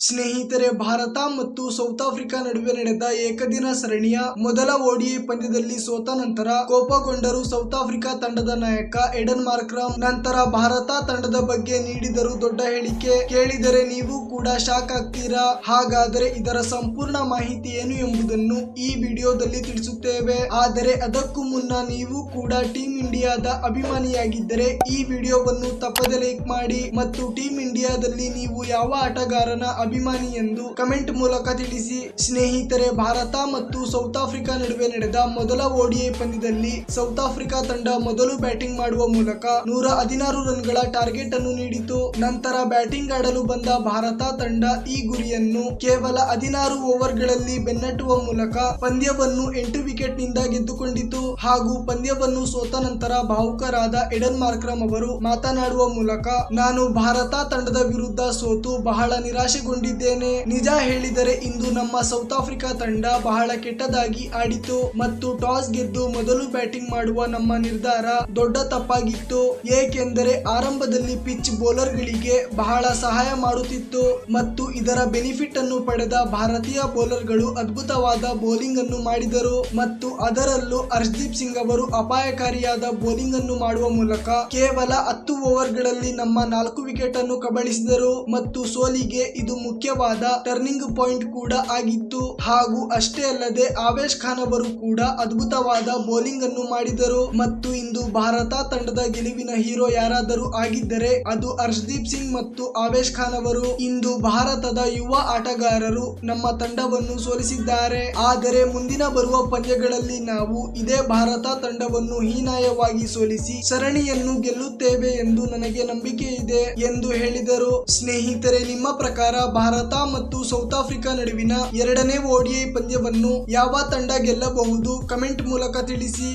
ಸ್ನೇಹಿತರೆ, ಭಾರತ ಮತ್ತು south Africa ನಡುವೆ ನಡೆದ ಏಕದಿನ ಸರಣಿಯ ಮೊದಲ ಓಡಿಐ ಪಂದ್ಯದಲ್ಲಿ ಸೋತ ನಂತರ ಕೋಪಗೊಂಡರು ಸೌತ್ ಆಫ್ರಿಕಾ ತಂಡದ ನಾಯಕ ಎಡನ್ ಮಾರ್ಕ್ರಮ್ ನಂತರ ಭಾರತ ತಂಡದ ಬಗ್ಗೆ ನೀಡಿದರು ದೊಡ್ಡ ಹೇಳಿಕೆ ಕೇಳಿದರೆ ನೀವು ಕೂಡ ಶಾಕ್ ಆಗ್ತೀರಾ? ಹಾಗಾದರೆ ಇದರ ಸಂಪೂರ್ಣ ಮಾಹಿತಿ ಏನು ಎಂಬುದನ್ನು ಈ ವಿಡಿಯೋದಲ್ಲಿ ತಿಳಿಸುತ್ತೇವೆ. ಆದರೆ ಅದಕ್ಕೂ ಮುನ್ನ ನೀವು ಕೂಡ ಟೀಮ್ ಇಂಡಿಯಾದ ಅಭಿಮಾನಿಯಾಗಿದ್ದರೆ ಈ ವಿಡಿಯೋವನ್ನು ತಪ್ಪದೆ ಲೈಕ್ ಮಾಡಿ ಮತ್ತು ಟೀಮ್ ಇಂಡಿಯಾದಲ್ಲಿ ನೀವು ಯಾವ ಆಟಗಾರನ ಅಭಿಮಾನಿ ಎಂದು ಕಮೆಂಟ್ ಮೂಲಕ ತಿಳಿಸಿ, ಸ್ನೇಹಿತರೆ, ಭಾರತ ಮತ್ತು ಸೌತ್ ಆಫ್ರಿಕಾ ನಡುವೆ ನಡೆದ ಮೊದಲ ಓಡಿಐ ಪಂದ್ಯದಲ್ಲಿ ಸೌತ್ ಆಫ್ರಿಕಾ ತಂಡ ಮೊದಲು ಬ್ಯಾಟಿಂಗ್ ಮಾಡುವ ಮೂಲಕ ನೂರ ಹದಿನಾರು ರನ್ಗಳ ಟಾರ್ಗೆಟ್ ಅನ್ನು ನೀಡಿತು. ನಂತರ ಬ್ಯಾಟಿಂಗ್ ಆಡಲು ಬಂದ ಭಾರತ ತಂಡ ಈ ಗುರಿಯನ್ನು ಕೇವಲ ಹದಿನಾರು ಓವರ್ಗಳಲ್ಲಿ ಬೆನ್ನಟ್ಟುವ ಮೂಲಕ ಪಂದ್ಯವನ್ನು ಎಂಟು ವಿಕೆಟ್ನಿಂದ ಗೆದ್ದುಕೊಂಡಿತು. ಹಾಗೂ ಪಂದ್ಯವನ್ನು ಸೋತ ನಂತರ ಭಾವುಕರಾದ ಎಡನ್ ಮಾರ್ಕ್ರಮ್ ಅವರು ಮಾತನಾಡುವ ಮೂಲಕ, ನಾನು ಭಾರತ ತಂಡದ ವಿರುದ್ಧ ಸೋತು ಬಹಳ ನಿರಾಶೆಗೊಂಡಿದ್ದೇನೆ ನಿಜ ಹೇಳಿದರೆ ಇಂದು ನಮ್ಮ ಸೌತ್ ಆಫ್ರಿಕಾ ತಂಡ ಬಹಳ ಕೆಟ್ಟದಾಗಿ ಆಡಿತು ಮತ್ತು ಟಾಸ್ ಗೆದ್ದು ಮೊದಲು ಬ್ಯಾಟಿಂಗ್ ಮಾಡುವ ನಮ್ಮ ನಿರ್ಧಾರ ದೊಡ್ಡ ತಪ್ಪಾಗಿತ್ತು. ಏಕೆಂದರೆ ಆರಂಭದಲ್ಲಿ ಪಿಚ್ ಬೌಲರ್ಗಳಿಗೆ ಬಹಳ ಸಹಾಯ ಮಾಡುತ್ತಿತ್ತು ಮತ್ತು ಇದರ ಬೆನಿಫಿಟ್ ಅನ್ನು ಪಡೆದ ಭಾರತೀಯ ಬೌಲರ್ಗಳು ಅದ್ಭುತವಾದ ಬೌಲಿಂಗ್ ಅನ್ನು ಮಾಡಿದರು ಮತ್ತು ಅದರಲ್ಲೂ ಅರ್ಶದೀಪ್ ಸಿಂಗ್ ಅವರು ಅಪಾಯಕಾರಿಯಾದ ಬೌಲಿಂಗ್ ಅನ್ನು ಮಾಡುವ ಮೂಲಕ ಕೇವಲ ಹತ್ತು ಓವರ್ಗಳಲ್ಲಿ ನಮ್ಮ ನಾಲ್ಕು ವಿಕೆಟ್ ಅನ್ನು ಕಬಳಿಸಿದರು ಮತ್ತು ಸೋಲಿಗೆ ಇದು ಮುಖ್ಯವಾದ ಟರ್ನಿಂಗ್ ಪಾಯಿಂಟ್ ಕೂಡ ಆಗಿತ್ತು. ಹಾಗೂ ಅಷ್ಟೇ ಅಲ್ಲದೆ ಆವೇಶ್ ಖಾನ್ ಅವರು ಕೂಡ ಅದ್ಭುತವಾದ ಬೌಲಿಂಗ್ ಅನ್ನು ಮಾಡಿದರು. ಮತ್ತು ಇಂದು ಭಾರತ ತಂಡದ ಗೆಲುವಿನ ಹೀರೋ ಯಾರಾದರೂ ಆಗಿದ್ದರೆ ಅದು ಹರ್ಷದೀಪ್ ಸಿಂಗ್ ಮತ್ತು ಆವೇಶ್ ಖಾನ್ ಅವರು ಇಂದು ಭಾರತದ ಯುವ ಆಟಗಾರರು ನಮ್ಮ ತಂಡವನ್ನು ಸೋಲಿಸಿದ್ದಾರೆ. ಆದರೆ ಮುಂದಿನ ಬರುವ ಪಂದ್ಯಗಳಲ್ಲಿ ನಾವು ಇದೇ ಭಾರತ ತಂಡವನ್ನು ಹೀನಾಯವಾಗಿ ಸೋಲಿಸಿ ಸರಣಿಯನ್ನು ಗೆಲ್ಲುತ್ತೇವೆ ಎಂದು ನನಗೆ ನಂಬಿಕೆ ಇದೆ ಎಂದು ಹೇಳಿದರು. ಸ್ನೇಹಿತರೆ, ನಿಮ್ಮ ಪ್ರಕಾರ ಭಾರತ ಮತ್ತು ಸೌತ್ ಆಫ್ರಿಕಾ ನಡುವಿನ ಎರಡನೇ ಓಡಿಐ ಪಂದ್ಯವನ್ನು ಯಾವ ತಂಡ ಗೆಲ್ಲಬಹುದು ಕಮೆಂಟ್ ಮೂಲಕ ತಿಳಿಸಿ.